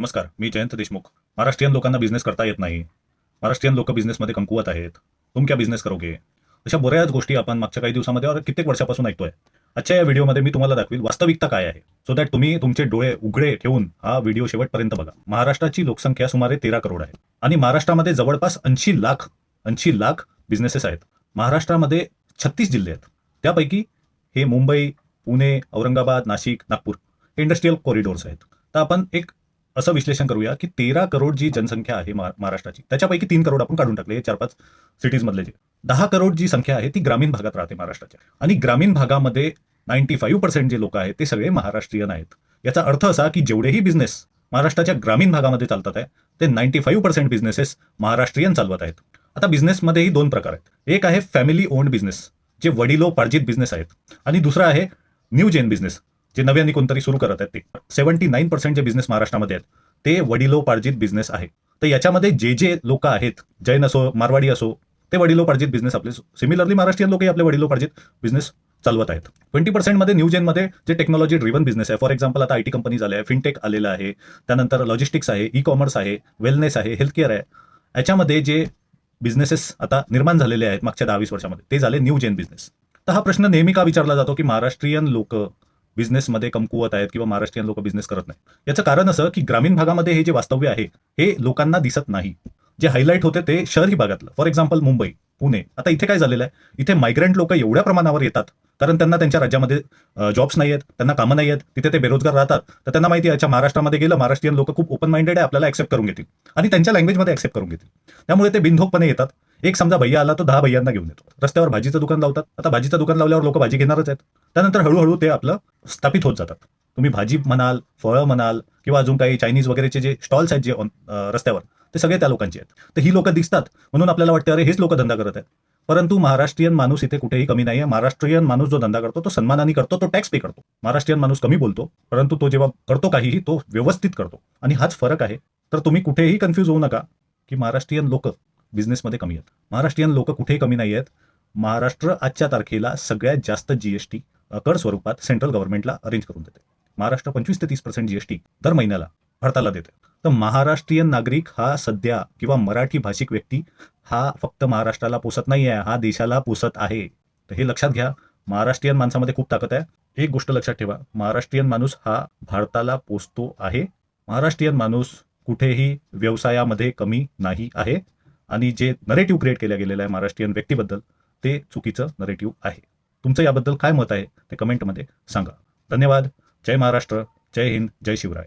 नमस्कार मी जयंत देशमुख. महाराष्ट्रीयन लोकांना बिझनेस करता येत नाही. महाराष्ट्रीयन लोक बिझनेसमध्ये कमकुवत आहेत. तुम क्या बिझनेस करोगे? अशा बऱ्याच गोष्टी आपण मागच्या काही दिवसामध्ये और कित्येक वर्षापासून ऐकतोय. आजच्या या व्हिडिओमध्ये मी तुम्हाला दाखवील वास्तविकता काय आहे. सो दॅट तुम्ही तुमचे डोळे उघडे ठेवून हा व्हिडिओ शेवटपर्यंत बघा. महाराष्ट्राची लोकसंख्या सुमारे तेरा करोड आहे. आणि महाराष्ट्रामध्ये जवळपास ऐंशी लाख ऐंशी लाख बिझनेसेस आहेत. महाराष्ट्रामध्ये छत्तीस जिल्हे आहेत. त्यापैकी हे मुंबई पुणे औरंगाबाद नाशिक नागपूर हे इंडस्ट्रीयल कॉरिडोर्स आहेत. तर आपण एक असं विश्लेषण करूया की तेरा करोड जी जनसंख्या आहे महाराष्ट्राची त्याच्यापैकी तीन करोड आपण काढून टाकले चार पाच सिटीज मधले जे. दहा करोड जी संख्या आहे ती ग्रामीण भागात राहते महाराष्ट्राच्या. आणि ग्रामीण भागामध्ये नाईन्टी फाईव्ह पर्सेंट जे लोक आहेत ते सगळे महाराष्ट्रीयन आहेत. याचा अर्थ असा की जेवढेही बिझनेस महाराष्ट्राच्या ग्रामीण भागामध्ये चालतात आहे ते ninety five percent businesses Maharashtrian चालवत आहेत. आता बिझनेसमध्येही दोन प्रकार आहेत. एक आहे फॅमिली ओन्ड बिझनेस जे वडिलोपार्जित बिझनेस आहेत. आणि दुसरं आहे न्यू जेन बिझनेस जे नव्याने कोणतरी सुरू करत आहेत ते. सेव्हन्टी नाईन पर्सेंट जे बिझनेस महाराष्ट्रामध्ये आहेत ते वडिलोपार्जित बिझनेस आहे. तर याच्यामध्ये जे जे लोक आहेत जैन असो मारवाडी असो ते वडिलोपार्जित बिझनेस आपले सिमिलरली महाराष्ट्रीयन लोकही आपले वडिलोपार्जित बिझनेस चालवत आहेत. ट्वेंटी पर्सेंटमध्ये न्यू जेनमध्ये जे टेक्नॉलॉजी ड्रिव्हन बिझनेस आहे फॉर एक्झाम्पल आता आय टी कंपनी आल्या आहे फिनटेक आलेलं आहे त्यानंतर लॉजिस्टिक्स आहे ई कॉमर्स आहे वेलनेस आहे हेल्थकेअर आहे. याच्यामध्ये जे बिझनेसेस आता निर्माण झालेले आहेत मागच्या दहा वीस वर्षामध्ये ते झाले न्यू जेन बिझनेस तर हा प्रश्न नेहमी का विचारला जातो की महाराष्ट्रीयन लोक बिझनेसमध्ये कमकुवत आहेत किंवा महाराष्ट्रीयन लोक बिझनेस करत नाही याचं कारण असं की ग्रामीण भागामध्ये हे जे वास्तव्य आहे हे लोकांना दिसत नाही. जे हायलाईट होते ते शहरी भागातलं. For example Mumbai Pune. आता इथे काय झालेलं आहे? इथे मायग्रंट लोक एवढ्या प्रमाणावर येतात. कारण त्यांना त्यांच्या राज्यामध्ये जॉब्स नाही आहेत त्यांना कामं नाही आहेत तिथे ते बेरोजगार राहतात. तर त्यांना माहिती आहे अच्छा महाराष्ट्रामध्ये गेलं महाराष्ट्रीयन लोक खूप ओपन माइंडेड आहे आपल्याला ऍक्सेप्ट करून घेतील. आणि त्यांच्या लँग्वेजमध्ये ऍक्सेप्ट करून घेतील. त्यामुळे ते बिनधोकपणे येतात. एक समजा भैया आला तो दहा भैयांना घेऊन येतो. रस्त्यावर भाजीचं दुकान लावतात. आता भाजीचं दुकान लावल्यावर लोक भाजी घेणारच आहेत. त्यानंतर हळूहळू ते आपलं स्थापित होत जातात. तुम्ही भाजी म्हणाल फळं म्हणाल किंवा अजून काही चायनीज वगैरेचे जे स्टॉल्स आहेत जे रस्त्यावर ते सगळे त्या लोकांचे आहेत. तर ही लोक दिसतात. म्हणून आपल्याला वाटतं अरे हेच लोक धंदा करत आहेत. परंतु महाराष्ट्रीयन माणूस इथे कुठेही कमी नाही आहे महाराष्ट्रीयन माणूस जो धंदा करतो तो सन्मानाने करतो तो टॅक्स पे करतो. महाराष्ट्रीयन माणूस कमी बोलतो परंतु तो जेव्हा करतो काहीही तो व्यवस्थित करतो. आणि हाच फरक आहे. तर तुम्ही कुठेही कन्फ्यूज होऊ नका की महाराष्ट्रीयन लोक बिझनेसमध्ये कमी आहेत. महाराष्ट्रीयन लोक कुठेही कमी नाही आहेत. महाराष्ट्र आजच्या तारखेला सगळ्यात जास्त जीएसटी कर स्वरूपात सेंट्रल गव्हर्नमेंटला अरेंज करून देते. महाराष्ट्र पंचवीस ते तीस पर्सेंट जीएसटी दर महिन्याला भारताला देते. तर महाराष्ट्रीयन नागरिक हा सध्या किंवा मराठी भाषिक व्यक्ती हा फक्त महाराष्ट्राला पोसत नाही आहे हा देशाला पोसत आहे. तर हे लक्षात घ्या. महाराष्ट्रीयन माणसामध्ये खूप ताकद आहे. एक गोष्ट लक्षात ठेवा. महाराष्ट्रीयन माणूस हा भारताला पोचतो आहे. महाराष्ट्रीयन माणूस कुठेही व्यवसायामध्ये कमी नाही आहे. आणि जे नरेटिव्ह क्रिएट केलं गेलेलं आहे महाराष्ट्रीयन व्यक्तीबद्दल ते चुकीचं नरेटिव्ह आहे. तुमचं याबद्दल काय मत आहे ते कमेंटमध्ये सांगा. धन्यवाद. जय महाराष्ट्र. जय हिंद. जय शिवराय.